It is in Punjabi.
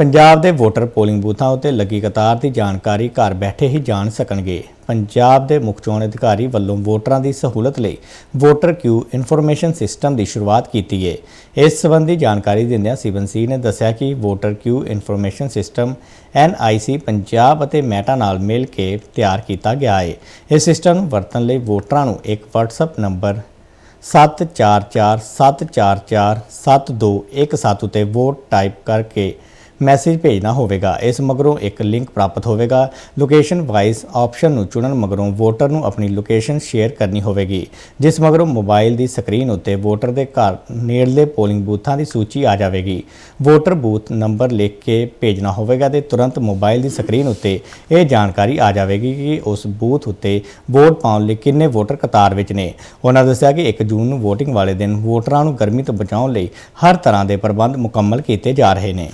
ਪੰਜਾਬ ਦੇ ਵੋਟਰ ਪੋਲਿੰਗ ਬੂਥਾਂ ਉੱਤੇ ਲੱਗੀ ਕਤਾਰ ਦੀ ਜਾਣਕਾਰੀ ਘਰ ਬੈਠੇ ਹੀ ਜਾਣ ਸਕਣਗੇ। ਪੰਜਾਬ ਦੇ ਮੁੱਖ ਚੋਣ ਅਧਿਕਾਰੀ ਵੱਲੋਂ ਵੋਟਰਾਂ ਦੀ ਸਹੂਲਤ ਲਈ ਵੋਟਰ ਕਿਊ ਇਨਫੋਰਮੇਸ਼ਨ ਸਿਸਟਮ ਦੀ ਸ਼ੁਰੂਆਤ ਕੀਤੀ ਹੈ ਇਸ ਸੰਬੰਧੀ ਜਾਣਕਾਰੀ ਦਿੰਦਿਆਂ ਸਿਵਨ ਸੀ ਨੇ ਦੱਸਿਆ ਕਿ voter queue information system NIC Punjab ਅਤੇ ਮੈਟਾ ਨਾਲ ਮਿਲ ਕੇ ਤਿਆਰ ਕੀਤਾ ਗਿਆ ਹੈ ਇਸ ਸਿਸਟਮ ਨੂੰ ਵਰਤਣ ਲਈ ਵੋਟਰਾਂ ਨੂੰ ਇੱਕ WhatsApp ਨੰਬਰ 7447447217 ਉੱਤੇ ਵੋਟ ਟਾਈਪ ਕਰਕੇ ਮੈਸੇਜ ਭੇਜਣਾ ਹੋਵੇਗਾ। ਇਸ ਮਗਰੋਂ ਇੱਕ ਲਿੰਕ ਪ੍ਰਾਪਤ ਹੋਵੇਗਾ। ਲੋਕੇਸ਼ਨ ਵਾਈਜ਼ ਆਪਸ਼ਨ ਨੂੰ ਚੁਣਨ ਮਗਰੋਂ ਵੋਟਰ ਨੂੰ ਆਪਣੀ ਲੋਕੇਸ਼ਨ ਸ਼ੇਅਰ ਕਰਨੀ ਹੋਵੇਗੀ। ਜਿਸ ਮਗਰੋਂ ਮੋਬਾਈਲ ਦੀ ਸਕਰੀਨ ਉੱਤੇ ਵੋਟਰ ਦੇ ਘਰ ਨੇੜਲੇ ਪੋਲਿੰਗ ਬੂਥਾਂ ਦੀ ਸੂਚੀ ਆ ਜਾਵੇਗੀ। ਵੋਟਰ ਬੂਥ ਨੰਬਰ ਲਿਖ ਕੇ ਭੇਜਣਾ ਹੋਵੇਗਾ ਤੇ ਤੁਰੰਤ ਮੋਬਾਈਲ ਦੀ ਸਕਰੀਨ ਉੱਤੇ ਇਹ ਜਾਣਕਾਰੀ ਆ ਜਾਵੇਗੀ ਕਿ ਉਸ ਬੂਥ ਉੱਤੇ ਵੋਟ ਪਾਉਣ ਲਈ ਕਿੰਨੇ ਵੋਟਰ ਕਤਾਰ ਵਿੱਚ ਨੇ। ਉਹਨਾਂ ਦੱਸਿਆ ਕਿ 1 ਜੂਨ ਨੂੰ VOTING ਵਾਲੇ ਦਿਨ ਵੋਟਰਾਂ ਨੂੰ ਗਰਮੀ ਤੋਂ ਬਚਾਉਣ ਲਈ ਹਰ ਤਰ੍ਹਾਂ ਦੇ ਪ੍ਰਬੰਧ ਮੁਕੰਮਲ ਕੀਤੇ ਜਾ ਰਹੇ ਨੇ।